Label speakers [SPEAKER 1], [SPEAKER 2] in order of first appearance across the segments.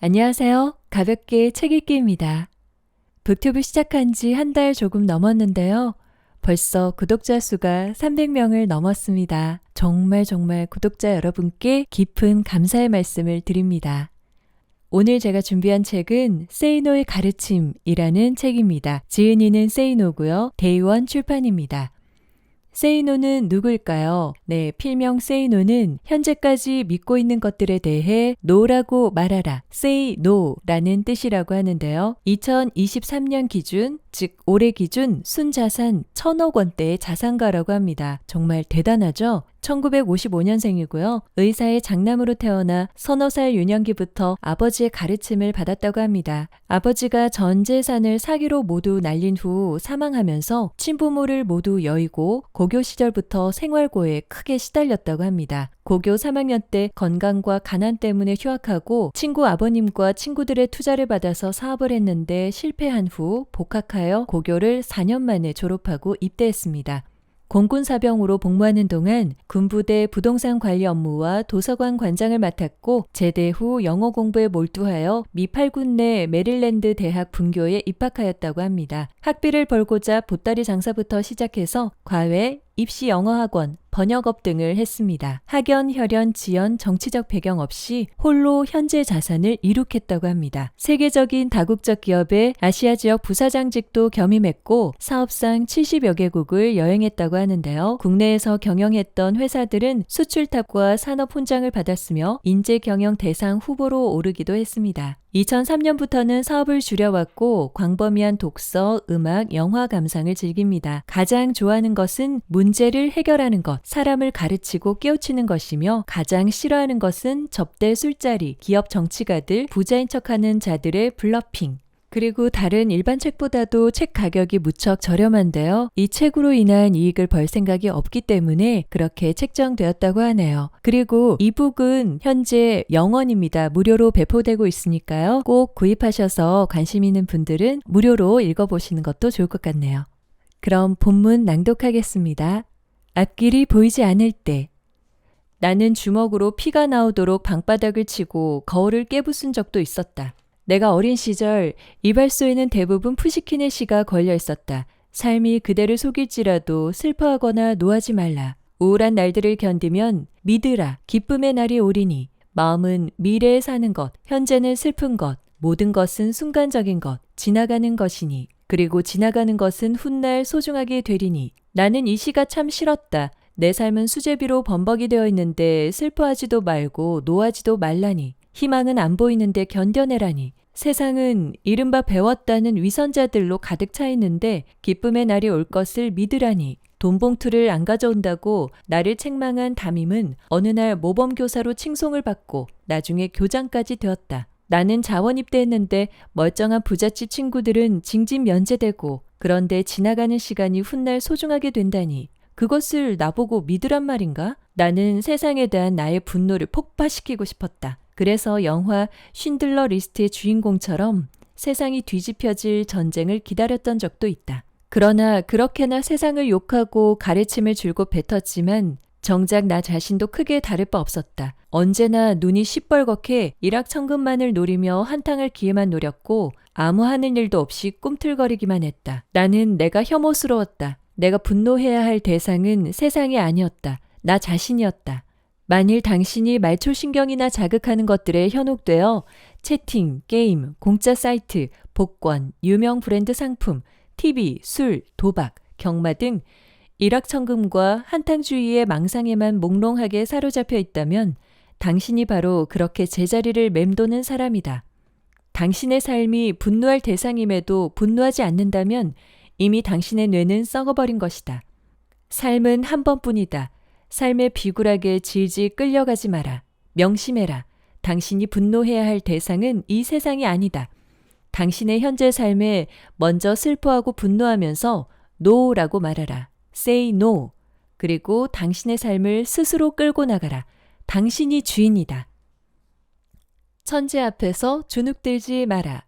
[SPEAKER 1] 안녕하세요. 가볍게 책 읽기입니다. 북튜브 시작한 지 한 달 조금 넘었는데요. 벌써 구독자 수가 300명을 넘었습니다. 정말 정말 구독자 여러분께 깊은 감사의 말씀을 드립니다. 오늘 제가 준비한 책은 세이노의 가르침이라는 책입니다. 지은이는 세이노고요. 데이원 출판입니다. 세이노는 누구일까요? 네, 필명 세이노는 현재까지 믿고 있는 것들에 대해 노라고 말하라, say no라는 뜻이라고 하는데요. 2023년 기준, 즉 올해 기준 순자산 1000억 원대의 자산가라고 합니다. 정말 대단하죠? 1955년생이고요. 의사의 장남으로 태어나 서너 살 유년기부터 아버지의 가르침을 받았다고 합니다. 아버지가 전 재산을 사기로 모두 날린 후 사망하면서 친부모를 모두 여의고 고교 시절부터 생활고에 크게 시달렸다고 합니다. 고교 3학년 때 건강과 가난 때문에 휴학하고 친구 아버님과 친구들의 투자를 받아서 사업을 했는데 실패한 후 복학하여 고교를 4년 만에 졸업하고 입대했습니다. 공군 사병으로 복무하는 동안 군부대 부동산 관리 업무와 도서관 관장을 맡았고 제대 후 영어 공부에 몰두하여 미 8군 내 메릴랜드 대학 분교에 입학하였다고 합니다. 학비를 벌고자 보따리 장사부터 시작해서 과외, 입시 영어학원, 번역업 등을 했습니다. 학연, 혈연, 지연, 정치적 배경 없이 홀로 현재 자산을 이룩했다고 합니다. 세계적인 다국적 기업의 아시아 지역 부사장직도 겸임했고 사업상 70여 개국을 여행했다고 하는데요. 국내에서 경영했던 회사들은 수출탑과 산업 훈장을 받았으며 인재 경영 대상 후보로 오르기도 했습니다. 2003년부터는 사업을 줄여왔고 광범위한 독서, 음악, 영화 감상을 즐깁니다. 가장 좋아하는 것은 문제를 해결하는 것, 사람을 가르치고 깨우치는 것이며 가장 싫어하는 것은 접대 술자리, 기업 정치가들, 부자인 척하는 자들의 블러핑, 그리고 다른 일반 책보다도 책 가격이 무척 저렴한데요. 이 책으로 인한 이익을 벌 생각이 없기 때문에 그렇게 책정되었다고 하네요. 그리고 이북은 현재 영원입니다. 무료로 배포되고 있으니까요. 꼭 구입하셔서 관심 있는 분들은 무료로 읽어보시는 것도 좋을 것 같네요. 그럼 본문 낭독하겠습니다. 앞길이 보이지 않을 때 나는 주먹으로 피가 나오도록 방바닥을 치고 거울을 깨부순 적도 있었다. 내가 어린 시절 이발소에는 대부분 푸시킨의 시가 걸려 있었다. 삶이 그대를 속일지라도 슬퍼하거나 노하지 말라. 우울한 날들을 견디면 믿으라. 기쁨의 날이 오리니. 마음은 미래에 사는 것, 현재는 슬픈 것, 모든 것은 순간적인 것, 지나가는 것이니. 그리고 지나가는 것은 훗날 소중하게 되리니. 나는 이 시가 참 싫었다. 내 삶은 수제비로 범벅이 되어 있는데 슬퍼하지도 말고 노하지도 말라니. 희망은 안 보이는데 견뎌내라니. 세상은 이른바 배웠다는 위선자들로 가득 차 있는데 기쁨의 날이 올 것을 믿으라니. 돈 봉투를 안 가져온다고 나를 책망한 담임은 어느 날 모범교사로 칭송을 받고 나중에 교장까지 되었다. 나는 자원 입대했는데 멀쩡한 부잣집 친구들은 징집 면제되고 그런데 지나가는 시간이 훗날 소중하게 된다니. 그것을 나보고 믿으란 말인가? 나는 세상에 대한 나의 분노를 폭발시키고 싶었다. 그래서 영화 쉰들러 리스트의 주인공처럼 세상이 뒤집혀질 전쟁을 기다렸던 적도 있다. 그러나 그렇게나 세상을 욕하고 가르침을 줄곧 뱉었지만 정작 나 자신도 크게 다를 바 없었다. 언제나 눈이 시뻘겋게 일확천금만을 노리며 한탕할 기회만 노렸고 아무 하는 일도 없이 꿈틀거리기만 했다. 나는 내가 혐오스러웠다. 내가 분노해야 할 대상은 세상이 아니었다. 나 자신이었다. 만일 당신이 말초신경이나 자극하는 것들에 현혹되어 채팅, 게임, 공짜 사이트, 복권, 유명 브랜드 상품, TV, 술, 도박, 경마 등 일확천금과 한탕주의의 망상에만 몽롱하게 사로잡혀 있다면 당신이 바로 그렇게 제자리를 맴도는 사람이다. 당신의 삶이 분노할 대상임에도 분노하지 않는다면 이미 당신의 뇌는 썩어버린 것이다. 삶은 한 번뿐이다. 삶의 비굴하게 질질 끌려가지 마라. 명심해라. 당신이 분노해야 할 대상은 이 세상이 아니다. 당신의 현재 삶에 먼저 슬퍼하고 분노하면서 no라고 말하라. say no. 그리고 당신의 삶을 스스로 끌고 나가라. 당신이 주인이다. 천재 앞에서 주눅들지 마라.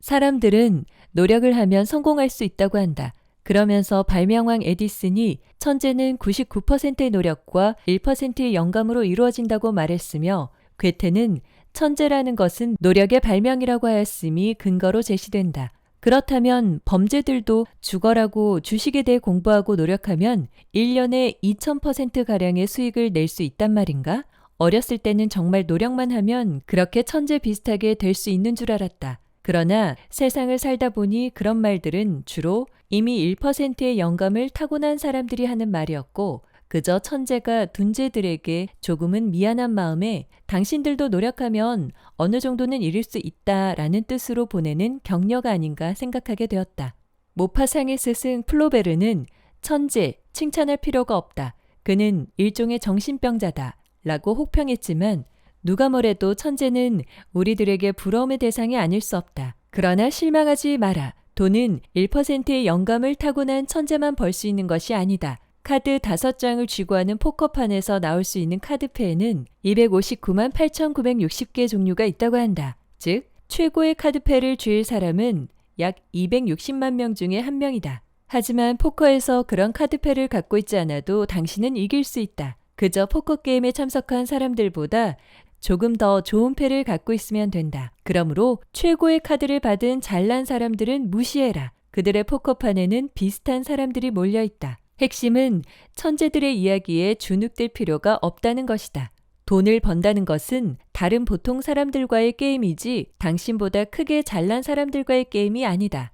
[SPEAKER 1] 사람들은 노력을 하면 성공할 수 있다고 한다. 그러면서 발명왕 에디슨이 천재는 99%의 노력과 1%의 영감으로 이루어진다고 말했으며 괴테는 천재라는 것은 노력의 발명이라고 하였음이 근거로 제시된다. 그렇다면 범죄들도 죽어라고 주식에 대해 공부하고 노력하면 1년에 2000%가량의 수익을 낼 수 있단 말인가? 어렸을 때는 정말 노력만 하면 그렇게 천재 비슷하게 될 수 있는 줄 알았다. 그러나 세상을 살다 보니 그런 말들은 주로 이미 1%의 영감을 타고난 사람들이 하는 말이었고 그저 천재가 둔재들에게 조금은 미안한 마음에 당신들도 노력하면 어느 정도는 이룰 수 있다 라는 뜻으로 보내는 격려가 아닌가 생각하게 되었다. 모파상의 스승 플로베르는 천재, 칭찬할 필요가 없다. 그는 일종의 정신병자다. 라고 혹평했지만 누가 뭐래도 천재는 우리들에게 부러움의 대상이 아닐 수 없다. 그러나 실망하지 마라. 돈은 1%의 영감을 타고난 천재만 벌 수 있는 것이 아니다. 카드 5장을 쥐고 하는 포커판에서 나올 수 있는 카드패에는 259만 8,960개 종류가 있다고 한다. 즉, 최고의 카드패를 쥐일 사람은 약 260만 명 중에 한 명이다. 하지만 포커에서 그런 카드패를 갖고 있지 않아도 당신은 이길 수 있다. 그저 포커 게임에 참석한 사람들보다 조금 더 좋은 패를 갖고 있으면 된다. 그러므로 최고의 카드를 받은 잘난 사람들은 무시해라. 그들의 포커판에는 비슷한 사람들이 몰려 있다. 핵심은 천재들의 이야기에 주눅들 필요가 없다는 것이다. 돈을 번다는 것은 다른 보통 사람들과의 게임이지 당신보다 크게 잘난 사람들과의 게임이 아니다.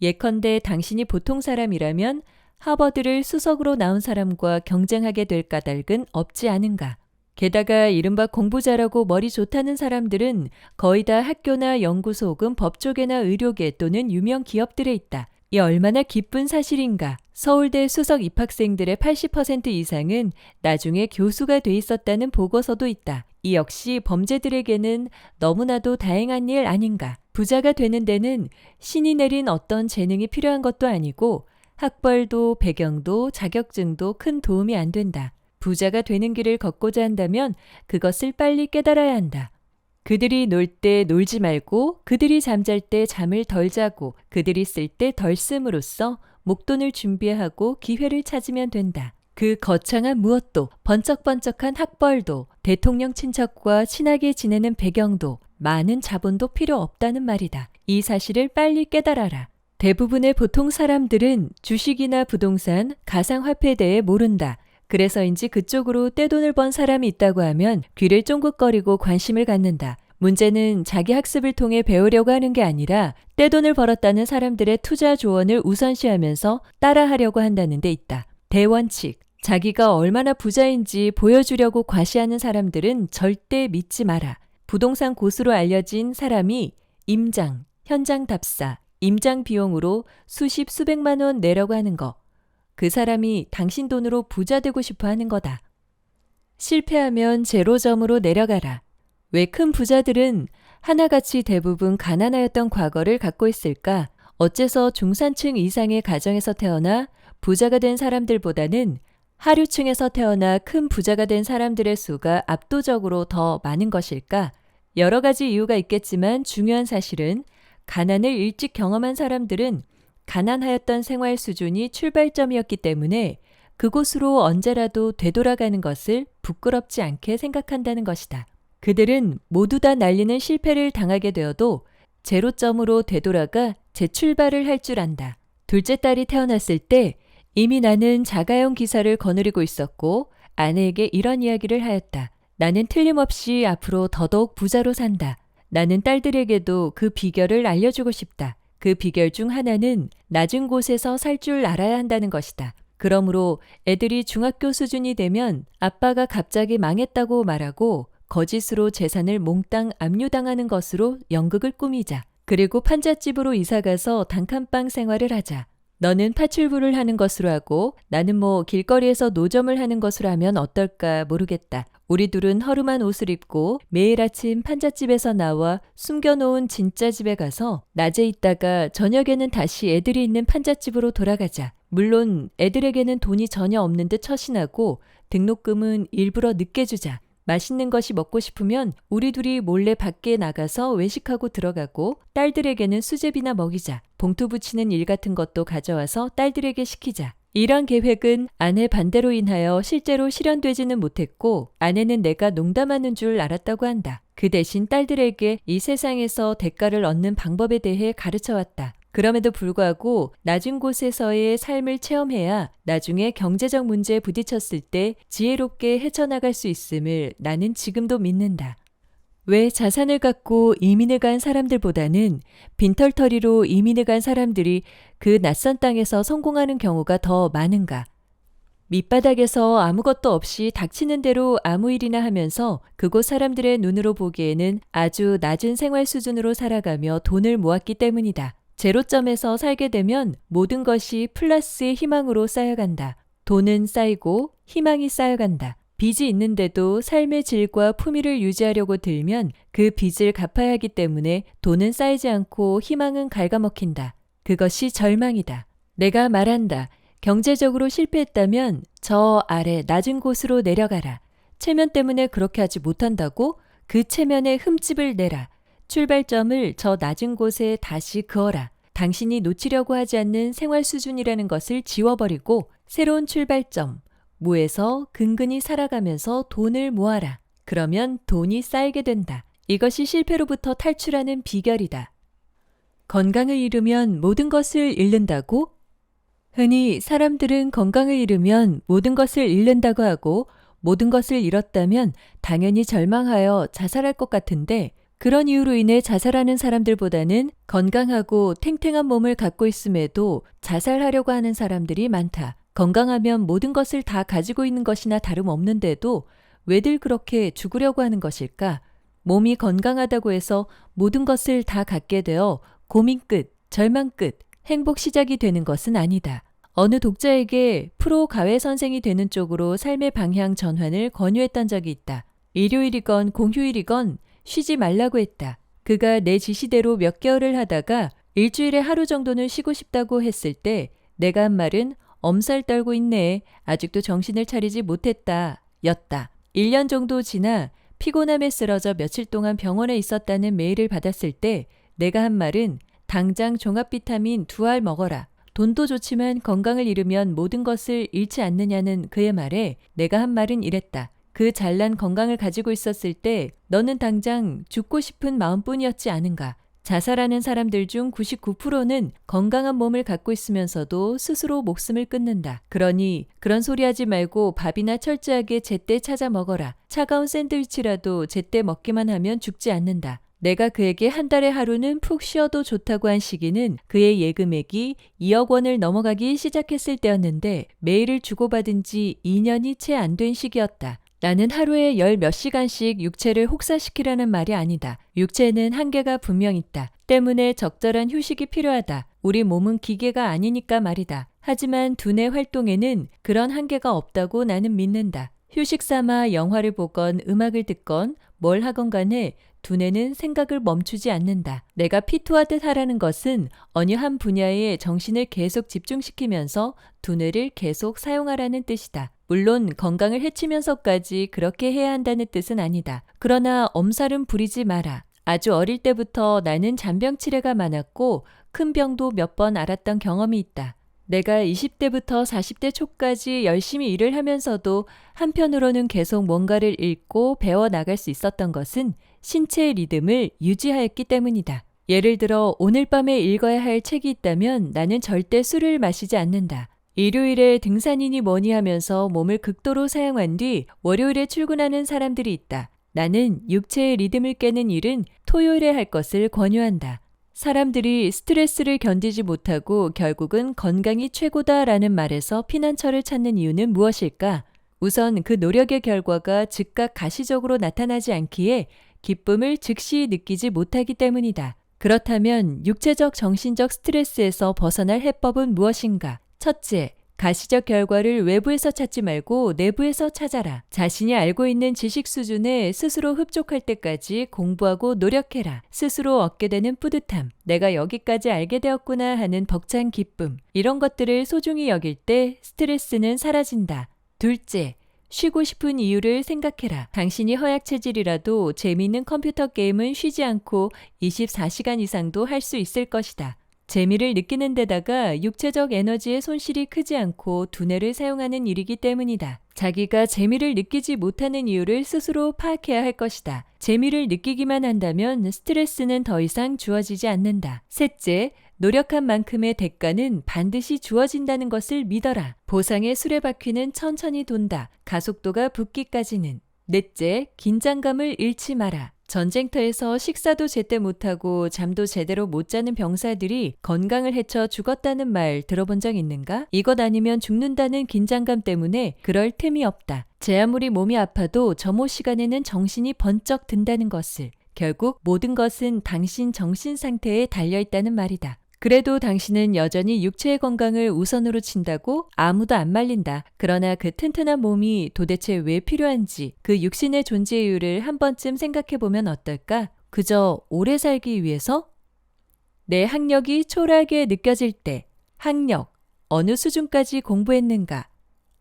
[SPEAKER 1] 예컨대 당신이 보통 사람이라면 하버드를 수석으로 나온 사람과 경쟁하게 될 까닭은 없지 않은가. 게다가 이른바 공부 잘하고 머리 좋다는 사람들은 거의 다 학교나 연구소 혹은 법조계나 의료계 또는 유명 기업들에 있다. 이 얼마나 기쁜 사실인가. 서울대 수석 입학생들의 80% 이상은 나중에 교수가 돼 있었다는 보고서도 있다. 이 역시 범죄들에게는 너무나도 다행한 일 아닌가. 부자가 되는 데는 신이 내린 어떤 재능이 필요한 것도 아니고 학벌도 배경도 자격증도 큰 도움이 안 된다. 부자가 되는 길을 걷고자 한다면 그것을 빨리 깨달아야 한다. 그들이 놀 때 놀지 말고 그들이 잠잘 때 잠을 덜 자고 그들이 쓸 때 덜 씀으로써 목돈을 준비하고 기회를 찾으면 된다. 그 거창한 무엇도 번쩍번쩍한 학벌도 대통령 친척과 친하게 지내는 배경도 많은 자본도 필요 없다는 말이다. 이 사실을 빨리 깨달아라. 대부분의 보통 사람들은 주식이나 부동산, 가상화폐에 대해 모른다. 그래서인지 그쪽으로 떼돈을 번 사람이 있다고 하면 귀를 쫑긋거리고 관심을 갖는다. 문제는 자기 학습을 통해 배우려고 하는 게 아니라 떼돈을 벌었다는 사람들의 투자 조언을 우선시하면서 따라하려고 한다는 데 있다. 대원칙. 자기가 얼마나 부자인지 보여주려고 과시하는 사람들은 절대 믿지 마라. 부동산 고수로 알려진 사람이 임장, 현장 답사, 임장 비용으로 수십 수백만 원 내라고 하는 거. 그 사람이 당신 돈으로 부자 되고 싶어 하는 거다. 실패하면 제로점으로 내려가라. 왜 큰 부자들은 하나같이 대부분 가난하였던 과거를 갖고 있을까? 어째서 중산층 이상의 가정에서 태어나 부자가 된 사람들보다는 하류층에서 태어나 큰 부자가 된 사람들의 수가 압도적으로 더 많은 것일까? 여러 가지 이유가 있겠지만 중요한 사실은 가난을 일찍 경험한 사람들은 가난하였던 생활 수준이 출발점이었기 때문에 그곳으로 언제라도 되돌아가는 것을 부끄럽지 않게 생각한다는 것이다. 그들은 모두 다 날리는 실패를 당하게 되어도 제로점으로 되돌아가 재출발을 할 줄 안다. 둘째 딸이 태어났을 때 이미 나는 자가용 기사를 거느리고 있었고 아내에게 이런 이야기를 하였다. 나는 틀림없이 앞으로 더더욱 부자로 산다. 나는 딸들에게도 그 비결을 알려주고 싶다. 그 비결 중 하나는 낮은 곳에서 살 줄 알아야 한다는 것이다. 그러므로 애들이 중학교 수준이 되면 아빠가 갑자기 망했다고 말하고 거짓으로 재산을 몽땅 압류당하는 것으로 연극을 꾸미자. 그리고 판잣집으로 이사가서 단칸방 생활을 하자. 너는 파출부를 하는 것으로 하고 나는 뭐 길거리에서 노점을 하는 것으로 하면 어떨까 모르겠다. 우리 둘은 허름한 옷을 입고 매일 아침 판잣집에서 나와 숨겨놓은 진짜 집에 가서 낮에 있다가 저녁에는 다시 애들이 있는 판잣집으로 돌아가자. 물론 애들에게는 돈이 전혀 없는 듯 처신하고 등록금은 일부러 늦게 주자. 맛있는 것이 먹고 싶으면 우리 둘이 몰래 밖에 나가서 외식하고 들어가고 딸들에게는 수제비나 먹이자. 봉투 붙이는 일 같은 것도 가져와서 딸들에게 시키자. 이런 계획은 아내 반대로 인하여 실제로 실현되지는 못했고 아내는 내가 농담하는 줄 알았다고 한다. 그 대신 딸들에게 이 세상에서 대가를 얻는 방법에 대해 가르쳐 왔다. 그럼에도 불구하고 낮은 곳에서의 삶을 체험해야 나중에 경제적 문제에 부딪혔을 때 지혜롭게 헤쳐나갈 수 있음을 나는 지금도 믿는다. 왜 자산을 갖고 이민을 간 사람들보다는 빈털터리로 이민을 간 사람들이 그 낯선 땅에서 성공하는 경우가 더 많은가? 밑바닥에서 아무것도 없이 닥치는 대로 아무 일이나 하면서 그곳 사람들의 눈으로 보기에는 아주 낮은 생활 수준으로 살아가며 돈을 모았기 때문이다. 제로점에서 살게 되면 모든 것이 플러스의 희망으로 쌓여간다. 돈은 쌓이고 희망이 쌓여간다. 빚이 있는데도 삶의 질과 품위를 유지하려고 들면 그 빚을 갚아야 하기 때문에 돈은 쌓이지 않고 희망은 갉아먹힌다. 그것이 절망이다. 내가 말한다. 경제적으로 실패했다면 저 아래 낮은 곳으로 내려가라. 체면 때문에 그렇게 하지 못한다고 그 체면에 흠집을 내라. 출발점을 저 낮은 곳에 다시 그어라. 당신이 놓치려고 하지 않는 생활 수준이라는 것을 지워버리고 새로운 출발점, 무에서 근근히 살아가면서 돈을 모아라. 그러면 돈이 쌓이게 된다. 이것이 실패로부터 탈출하는 비결이다. 건강을 잃으면 모든 것을 잃는다고? 흔히 사람들은 건강을 잃으면 모든 것을 잃는다고 하고 모든 것을 잃었다면 당연히 절망하여 자살할 것 같은데 그런 이유로 인해 자살하는 사람들보다는 건강하고 탱탱한 몸을 갖고 있음에도 자살하려고 하는 사람들이 많다. 건강하면 모든 것을 다 가지고 있는 것이나 다름없는데도 왜들 그렇게 죽으려고 하는 것일까? 몸이 건강하다고 해서 모든 것을 다 갖게 되어 고민 끝, 절망 끝, 행복 시작이 되는 것은 아니다. 어느 독자에게 프로 가외 선생이 되는 쪽으로 삶의 방향 전환을 권유했던 적이 있다. 일요일이건 공휴일이건 쉬지 말라고 했다. 그가 내 지시대로 몇 개월을 하다가 일주일에 하루 정도는 쉬고 싶다고 했을 때 내가 한 말은 엄살 떨고 있네. 아직도 정신을 차리지 못했다. 였다. 1년 정도 지나 피곤함에 쓰러져 며칠 동안 병원에 있었다는 메일을 받았을 때 내가 한 말은 당장 종합 비타민 두 알 먹어라. 돈도 좋지만 건강을 잃으면 모든 것을 잃지 않느냐는 그의 말에 내가 한 말은 이랬다. 그 잘난 건강을 가지고 있었을 때 너는 당장 죽고 싶은 마음뿐이었지 않은가. 자살하는 사람들 중 99%는 건강한 몸을 갖고 있으면서도 스스로 목숨을 끊는다. 그러니 그런 소리 하지 말고 밥이나 철저하게 제때 찾아 먹어라. 차가운 샌드위치라도 제때 먹기만 하면 죽지 않는다. 내가 그에게 한 달에 하루는 푹 쉬어도 좋다고 한 시기는 그의 예금액이 2억 원을 넘어가기 시작했을 때였는데 메일을 주고받은 지 2년이 채 안 된 시기였다. 나는 하루에 열 몇 시간씩 육체를 혹사시키라는 말이 아니다. 육체는 한계가 분명 있다. 때문에 적절한 휴식이 필요하다. 우리 몸은 기계가 아니니까 말이다. 하지만 두뇌 활동에는 그런 한계가 없다고 나는 믿는다. 휴식 삼아 영화를 보건 음악을 듣건 뭘 하건 간에 두뇌는 생각을 멈추지 않는다. 내가 피투하듯 하라는 것은 어느 한 분야에 정신을 계속 집중시키면서 두뇌를 계속 사용하라는 뜻이다. 물론 건강을 해치면서까지 그렇게 해야 한다는 뜻은 아니다. 그러나 엄살은 부리지 마라. 아주 어릴 때부터 나는 잔병 치레가 많았고 큰 병도 몇번 알았던 경험이 있다. 내가 20대부터 40대 초까지 열심히 일을 하면서도 한편으로는 계속 뭔가를 읽고 배워 나갈 수 있었던 것은 신체의 리듬을 유지하였기 때문이다. 예를 들어 오늘 밤에 읽어야 할 책이 있다면 나는 절대 술을 마시지 않는다. 일요일에 등산이니 뭐니 하면서 몸을 극도로 사용한 뒤 월요일에 출근하는 사람들이 있다. 나는 육체의 리듬을 깨는 일은 토요일에 할 것을 권유한다. 사람들이 스트레스를 견디지 못하고 결국은 건강이 최고다라는 말에서 피난처를 찾는 이유는 무엇일까? 우선 그 노력의 결과가 즉각 가시적으로 나타나지 않기에 기쁨을 즉시 느끼지 못하기 때문이다. 그렇다면 육체적 정신적 스트레스에서 벗어날 해법은 무엇인가? 첫째, 가시적 결과를 외부에서 찾지 말고 내부에서 찾아라. 자신이 알고 있는 지식 수준에 스스로 흡족할 때까지 공부하고 노력해라. 스스로 얻게 되는 뿌듯함, 내가 여기까지 알게 되었구나 하는 벅찬 기쁨, 이런 것들을 소중히 여길 때 스트레스는 사라진다. 둘째, 쉬고 싶은 이유를 생각해라. 당신이 허약 체질이라도 재미있는 컴퓨터 게임은 쉬지 않고 24시간 이상도 할 수 있을 것이다. 재미를 느끼는 데다가 육체적 에너지의 손실이 크지 않고 두뇌를 사용하는 일이기 때문이다. 자기가 재미를 느끼지 못하는 이유를 스스로 파악해야 할 것이다. 재미를 느끼기만 한다면 스트레스는 더 이상 주어지지 않는다. 셋째, 노력한 만큼의 대가는 반드시 주어진다는 것을 믿어라. 보상의 수레바퀴는 천천히 돈다. 가속도가 붙기까지는. 넷째, 긴장감을 잃지 마라. 전쟁터에서 식사도 제때 못하고 잠도 제대로 못 자는 병사들이 건강을 해쳐 죽었다는 말 들어본 적 있는가? 이것 아니면 죽는다는 긴장감 때문에 그럴 틈이 없다. 제 아무리 몸이 아파도 점호 시간에는 정신이 번쩍 든다는 것을. 결국 모든 것은 당신 정신 상태에 달려 있다는 말이다. 그래도 당신은 여전히 육체의 건강을 우선으로 친다고 아무도 안 말린다. 그러나 그 튼튼한 몸이 도대체 왜 필요한지 그 육신의 존재 이유를 한 번쯤 생각해 보면 어떨까? 그저 오래 살기 위해서? 내 학력이 초라하게 느껴질 때 학력 어느 수준까지 공부했는가?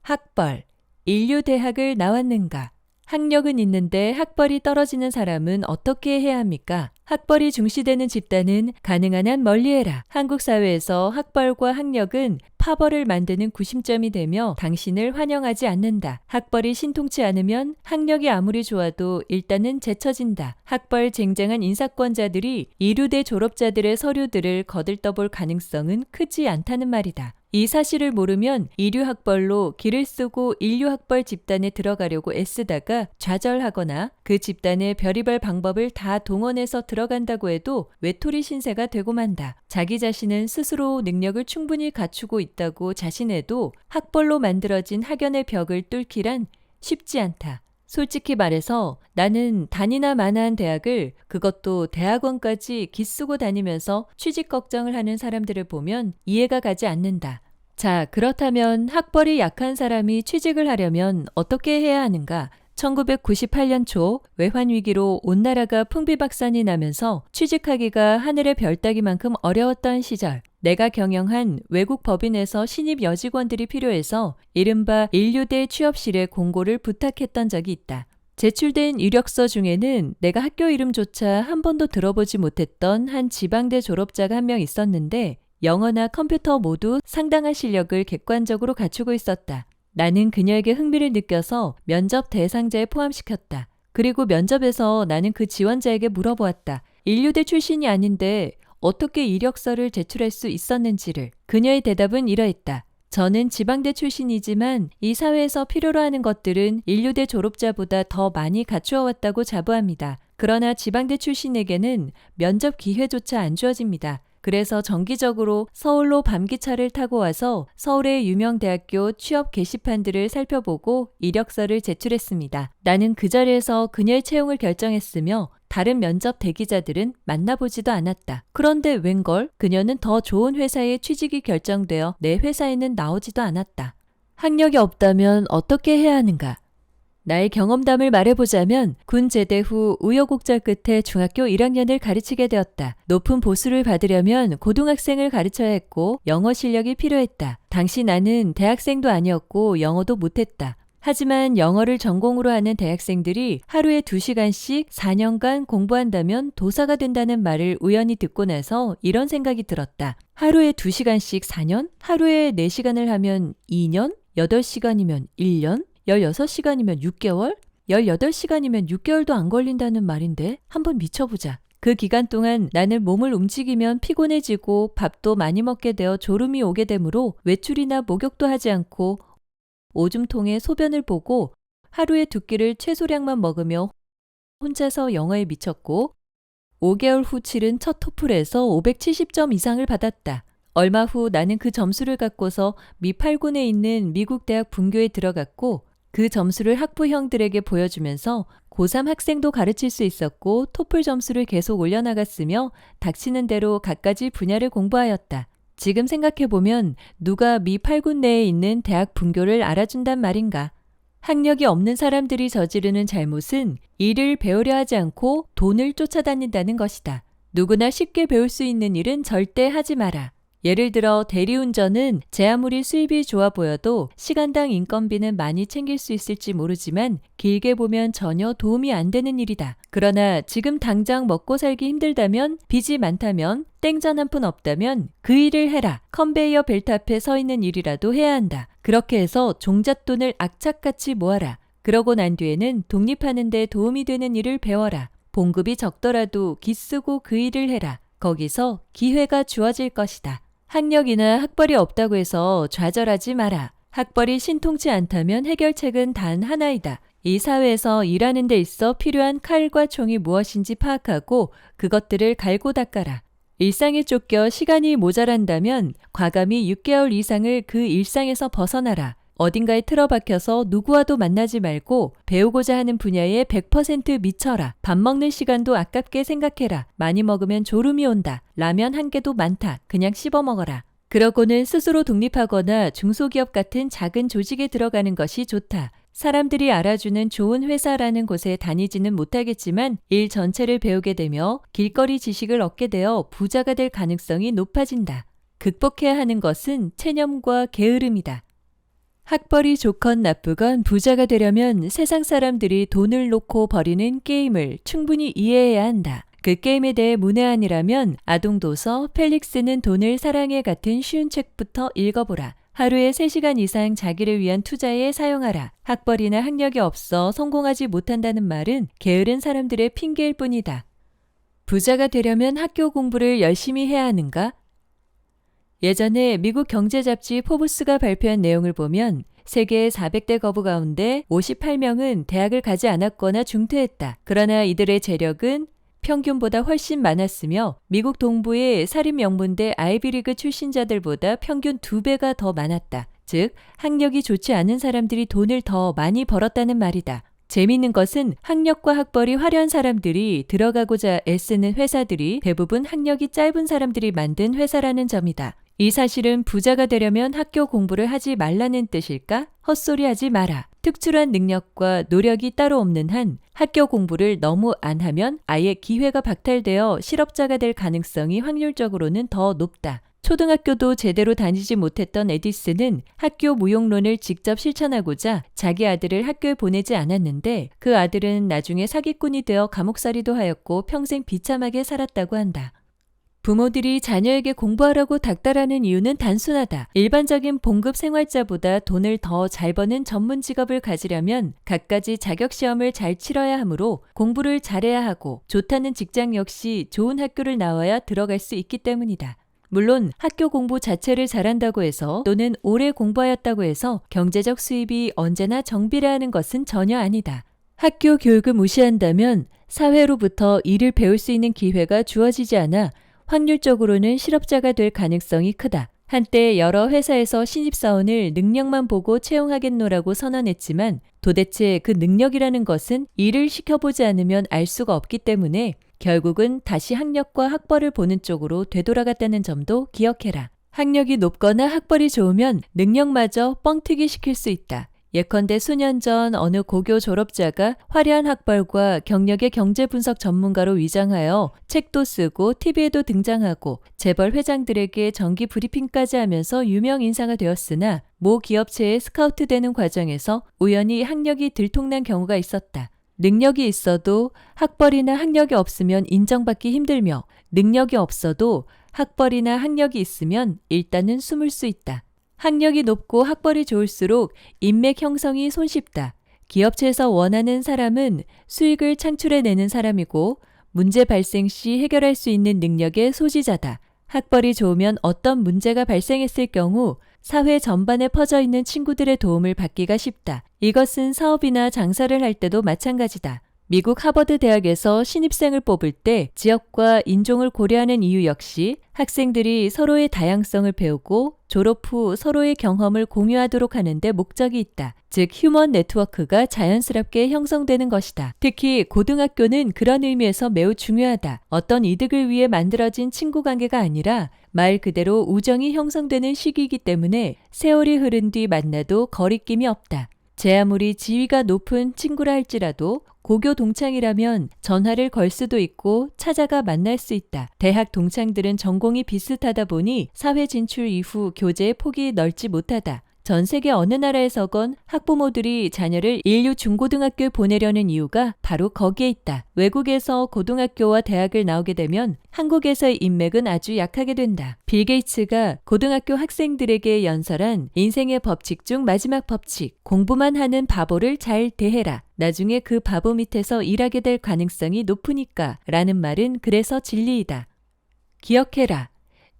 [SPEAKER 1] 학벌 인류 대학을 나왔는가? 학력은 있는데 학벌이 떨어지는 사람은 어떻게 해야 합니까? 학벌이 중시되는 집단은 가능한 한 멀리해라. 한국 사회에서 학벌과 학력은 파벌을 만드는 구심점이 되며 당신을 환영하지 않는다. 학벌이 신통치 않으면 학력이 아무리 좋아도 일단은 제쳐진다. 학벌 쟁쟁한 인사권자들이 이류대 졸업자들의 서류들을 거들떠볼 가능성은 크지 않다는 말이다. 이 사실을 모르면 이류학벌로 길을 쓰고 인류학벌 집단에 들어가려고 애쓰다가 좌절하거나 그 집단의 별의별 방법을 다 동원해서 들어간다고 해도 외톨이 신세가 되고 만다. 자기 자신은 스스로 능력을 충분히 갖추고 있다고 자신해도 학벌로 만들어진 학연의 벽을 뚫기란 쉽지 않다. 솔직히 말해서 나는 단이나 마나한 대학을 그것도 대학원까지 기쓰고 다니면서 취직 걱정을 하는 사람들을 보면 이해가 가지 않는다. 자, 그렇다면 학벌이 약한 사람이 취직을 하려면 어떻게 해야 하는가? 1998년 초 외환 위기로 온 나라가 풍비박산이 나면서 취직하기가 하늘의 별 따기만큼 어려웠던 시절 내가 경영한 외국 법인에서 신입 여직원들이 필요해서 이른바 인류대 취업실에 공고를 부탁했던 적이 있다. 제출된 이력서 중에는 내가 학교 이름조차 한 번도 들어보지 못했던 한 지방대 졸업자가 한 명 있었는데 영어나 컴퓨터 모두 상당한 실력을 객관적으로 갖추고 있었다. 나는 그녀에게 흥미를 느껴서 면접 대상자에 포함시켰다. 그리고 면접에서 나는 그 지원자에게 물어보았다. 인류대 출신이 아닌데 어떻게 이력서를 제출할 수 있었는지를. 그녀의 대답은 이러했다. 저는 지방대 출신이지만 이 사회에서 필요로 하는 것들은 인류대 졸업자보다 더 많이 갖추어 왔다고 자부합니다. 그러나 지방대 출신에게는 면접 기회조차 안 주어집니다. 그래서 정기적으로 서울로 밤기차를 타고 와서 서울의 유명 대학교 취업 게시판들을 살펴보고 이력서를 제출했습니다. 나는 그 자리에서 그녀의 채용을 결정했으며 다른 면접 대기자들은 만나보지도 않았다. 그런데 웬걸 그녀는 더 좋은 회사에 취직이 결정되어 내 회사에는 나오지도 않았다. 학력이 없다면 어떻게 해야 하는가? 나의 경험담을 말해보자면 군 제대 후 우여곡절 끝에 중학교 1학년을 가르치게 되었다. 높은 보수를 받으려면 고등학생을 가르쳐야 했고 영어 실력이 필요했다. 당시 나는 대학생도 아니었고 영어도 못했다. 하지만 영어를 전공으로 하는 대학생들이 하루에 2시간씩 4년간 공부한다면 도사가 된다는 말을 우연히 듣고 나서 이런 생각이 들었다. 하루에 2시간씩 4년? 하루에 4시간을 하면 2년? 8시간이면 1년? 16시간이면 6개월? 18시간이면 6개월도 안 걸린다는 말인데 한번 미쳐보자. 그 기간 동안 나는 몸을 움직이면 피곤해지고 밥도 많이 먹게 되어 졸음이 오게 되므로 외출이나 목욕도 하지 않고 오줌통에 소변을 보고 하루에 두 끼를 최소량만 먹으며 혼자서 영어에 미쳤고 5개월 후 치른 첫 토플에서 570점 이상을 받았다. 얼마 후 나는 그 점수를 갖고서 미 8군에 있는 미국 대학 분교에 들어갔고 그 점수를 학부형들에게 보여주면서 고3 학생도 가르칠 수 있었고 토플 점수를 계속 올려나갔으며 닥치는 대로 갖가지 분야를 공부하였다. 지금 생각해보면 누가 미 8군 내에 있는 대학 분교를 알아준단 말인가. 학력이 없는 사람들이 저지르는 잘못은 일을 배우려 하지 않고 돈을 쫓아다닌다는 것이다. 누구나 쉽게 배울 수 있는 일은 절대 하지 마라. 예를 들어 대리운전은 제 아무리 수입이 좋아 보여도 시간당 인건비는 많이 챙길 수 있을지 모르지만 길게 보면 전혀 도움이 안 되는 일이다. 그러나 지금 당장 먹고 살기 힘들다면 빚이 많다면 땡전 한 푼 없다면 그 일을 해라. 컨베이어 벨트 앞에 서 있는 일이라도 해야 한다. 그렇게 해서 종잣돈을 악착같이 모아라. 그러고 난 뒤에는 독립하는 데 도움이 되는 일을 배워라. 봉급이 적더라도 기쓰고 그 일을 해라. 거기서 기회가 주어질 것이다. 학력이나 학벌이 없다고 해서 좌절하지 마라. 학벌이 신통치 않다면 해결책은 단 하나이다. 이 사회에서 일하는 데 있어 필요한 칼과 총이 무엇인지 파악하고 그것들을 갈고 닦아라. 일상에 쫓겨 시간이 모자란다면 과감히 6개월 이상을 그 일상에서 벗어나라. 어딘가에 틀어박혀서 누구와도 만나지 말고 배우고자 하는 분야에 100% 미쳐라. 밥 먹는 시간도 아깝게 생각해라. 많이 먹으면 졸음이 온다. 라면 한 개도 많다. 그냥 씹어 먹어라. 그러고는 스스로 독립하거나 중소기업 같은 작은 조직에 들어가는 것이 좋다. 사람들이 알아주는 좋은 회사라는 곳에 다니지는 못하겠지만 일 전체를 배우게 되며 길거리 지식을 얻게 되어 부자가 될 가능성이 높아진다. 극복해야 하는 것은 체념과 게으름이다. 학벌이 좋건 나쁘건 부자가 되려면 세상 사람들이 돈을 놓고 버리는 게임을 충분히 이해해야 한다. 그 게임에 대해 문외한이라면 아동도서 펠릭스는 돈을 사랑해 같은 쉬운 책부터 읽어보라. 하루에 3시간 이상 자기를 위한 투자에 사용하라. 학벌이나 학력이 없어 성공하지 못한다는 말은 게으른 사람들의 핑계일 뿐이다. 부자가 되려면 학교 공부를 열심히 해야 하는가? 예전에 미국 경제 잡지 포브스가 발표한 내용을 보면 세계 400대 거부 가운데 58명은 대학을 가지 않았거나 중퇴했다. 그러나 이들의 재력은 평균보다 훨씬 많았으며 미국 동부의 사립 명문대 아이비리그 출신자들보다 평균 2배가 더 많았다. 즉, 학력이 좋지 않은 사람들이 돈을 더 많이 벌었다는 말이다. 재미있는 것은 학력과 학벌이 화려한 사람들이 들어가고자 애쓰는 회사들이 대부분 학력이 짧은 사람들이 만든 회사라는 점이다. 이 사실은 부자가 되려면 학교 공부를 하지 말라는 뜻일까? 헛소리 하지 마라. 특출한 능력과 노력이 따로 없는 한 학교 공부를 너무 안 하면 아예 기회가 박탈되어 실업자가 될 가능성이 확률적으로는 더 높다. 초등학교도 제대로 다니지 못했던 에디슨은 학교 무용론을 직접 실천하고자 자기 아들을 학교에 보내지 않았는데 그 아들은 나중에 사기꾼이 되어 감옥살이도 하였고 평생 비참하게 살았다고 한다. 부모들이 자녀에게 공부하라고 닥달하는 이유는 단순하다. 일반적인 봉급 생활자보다 돈을 더 잘 버는 전문 직업을 가지려면 갖가지 자격 시험을 잘 치러야 하므로 공부를 잘해야 하고 좋다는 직장 역시 좋은 학교를 나와야 들어갈 수 있기 때문이다. 물론 학교 공부 자체를 잘한다고 해서 또는 오래 공부하였다고 해서 경제적 수입이 언제나 정비례하는 것은 전혀 아니다. 학교 교육을 무시한다면 사회로부터 일을 배울 수 있는 기회가 주어지지 않아 확률적으로는 실업자가 될 가능성이 크다. 한때 여러 회사에서 신입사원을 능력만 보고 채용하겠노라고 선언했지만 도대체 그 능력이라는 것은 일을 시켜보지 않으면 알 수가 없기 때문에 결국은 다시 학력과 학벌을 보는 쪽으로 되돌아갔다는 점도 기억해라. 학력이 높거나 학벌이 좋으면 능력마저 뻥튀기 시킬 수 있다. 예컨대 수년 전 어느 고교 졸업자가 화려한 학벌과 경력의 경제 분석 전문가로 위장하여 책도 쓰고 TV에도 등장하고 재벌 회장들에게 정기 브리핑까지 하면서 유명 인사가 되었으나 모 기업체에 스카우트 되는 과정에서 우연히 학력이 들통난 경우가 있었다. 능력이 있어도 학벌이나 학력이 없으면 인정받기 힘들며 능력이 없어도 학벌이나 학력이 있으면 일단은 숨을 수 있다. 학력이 높고 학벌이 좋을수록 인맥 형성이 손쉽다. 기업체에서 원하는 사람은 수익을 창출해내는 사람이고 문제 발생 시 해결할 수 있는 능력의 소지자다. 학벌이 좋으면 어떤 문제가 발생했을 경우 사회 전반에 퍼져 있는 친구들의 도움을 받기가 쉽다. 이것은 사업이나 장사를 할 때도 마찬가지다. 미국 하버드 대학에서 신입생을 뽑을 때 지역과 인종을 고려하는 이유 역시 학생들이 서로의 다양성을 배우고 졸업 후 서로의 경험을 공유하도록 하는데 목적이 있다. 즉, 휴먼 네트워크가 자연스럽게 형성되는 것이다. 특히 고등학교는 그런 의미에서 매우 중요하다. 어떤 이득을 위해 만들어진 친구 관계가 아니라 말 그대로 우정이 형성되는 시기이기 때문에 세월이 흐른 뒤 만나도 거리낌이 없다. 제 아무리 지위가 높은 친구라 할지라도 고교 동창이라면 전화를 걸 수도 있고 찾아가 만날 수 있다. 대학 동창들은 전공이 비슷하다 보니 사회 진출 이후 교제의 폭이 넓지 못하다. 전 세계 어느 나라에서건 학부모들이 자녀를 인류 중고등학교에 보내려는 이유가 바로 거기에 있다. 외국에서 고등학교와 대학을 나오게 되면 한국에서의 인맥은 아주 약하게 된다. 빌 게이츠가 고등학교 학생들에게 연설한 인생의 법칙 중 마지막 법칙, 공부만 하는 바보를 잘 대해라. 나중에 그 바보 밑에서 일하게 될 가능성이 높으니까 라는 말은 그래서 진리이다. 기억해라.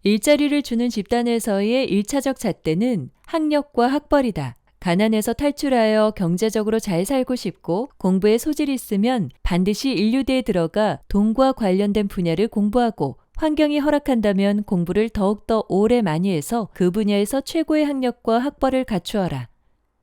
[SPEAKER 1] 일자리를 주는 집단에서의 일차적 잣대는 학력과 학벌이다. 가난에서 탈출하여 경제적으로 잘 살고 싶고 공부에 소질이 있으면 반드시 인류대에 들어가 돈과 관련된 분야를 공부하고 환경이 허락한다면 공부를 더욱더 오래 많이 해서 그 분야에서 최고의 학력과 학벌을 갖추어라.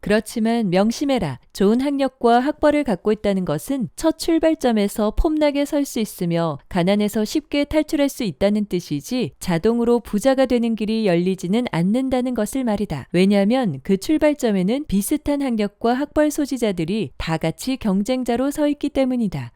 [SPEAKER 1] 그렇지만 명심해라. 좋은 학력과 학벌을 갖고 있다는 것은 첫 출발점에서 폼나게 설 수 있으며 가난에서 쉽게 탈출할 수 있다는 뜻이지 자동으로 부자가 되는 길이 열리지는 않는다는 것을 말이다. 왜냐하면 그 출발점에는 비슷한 학력과 학벌 소지자들이 다 같이 경쟁자로 서 있기 때문이다.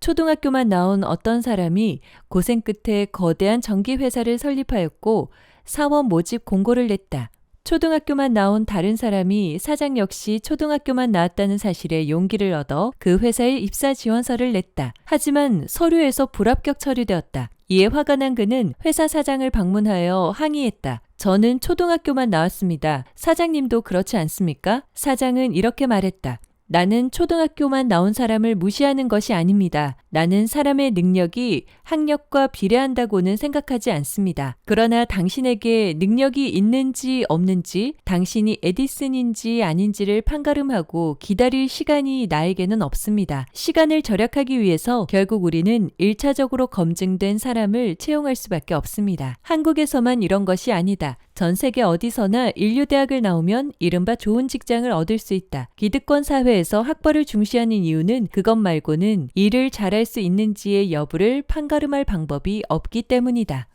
[SPEAKER 1] 초등학교만 나온 어떤 사람이 고생 끝에 거대한 전기회사를 설립하였고 사원 모집 공고를 냈다. 초등학교만 나온 다른 사람이 사장 역시 초등학교만 나왔다는 사실에 용기를 얻어 그 회사에 입사 지원서를 냈다. 하지만 서류에서 불합격 처리되었다. 이에 화가 난 그는 회사 사장을 방문하여 항의했다. 저는 초등학교만 나왔습니다. 사장님도 그렇지 않습니까? 사장은 이렇게 말했다. 나는 초등학교만 나온 사람을 무시하는 것이 아닙니다. 나는 사람의 능력이 학력과 비례한다고는 생각하지 않습니다. 그러나 당신에게 능력이 있는지 없는지, 당신이 에디슨인지 아닌지를 판가름하고 기다릴 시간이 나에게는 없습니다. 시간을 절약하기 위해서 결국 우리는 1차적으로 검증된 사람을 채용할 수밖에 없습니다. 한국에서만 이런 것이 아니다. 전 세계 어디서나 인류대학을 나오면 이른바 좋은 직장을 얻을 수 있다. 기득권 사회에서 학벌을 중시하는 이유는 그것 말고는 일을 잘할 수 있는지의 여부를 판가름할 방법이 없기 때문이다.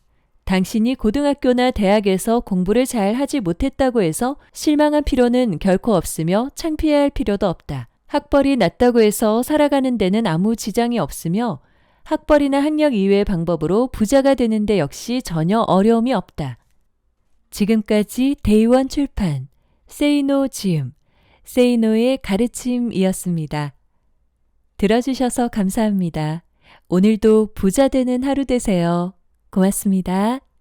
[SPEAKER 1] 당신이 고등학교나 대학에서 공부를 잘 하지 못했다고 해서 실망한 필요는 결코 없으며 창피해야 할 필요도 없다. 학벌이 낮다고 해서 살아가는 데는 아무 지장이 없으며 학벌이나 학력 이외의 방법으로 부자가 되는데 역시 전혀 어려움이 없다. 지금까지 데이원 출판 세이노 지음 세이노의 가르침이었습니다. 들어주셔서 감사합니다. 오늘도 부자 되는 하루 되세요. 고맙습니다.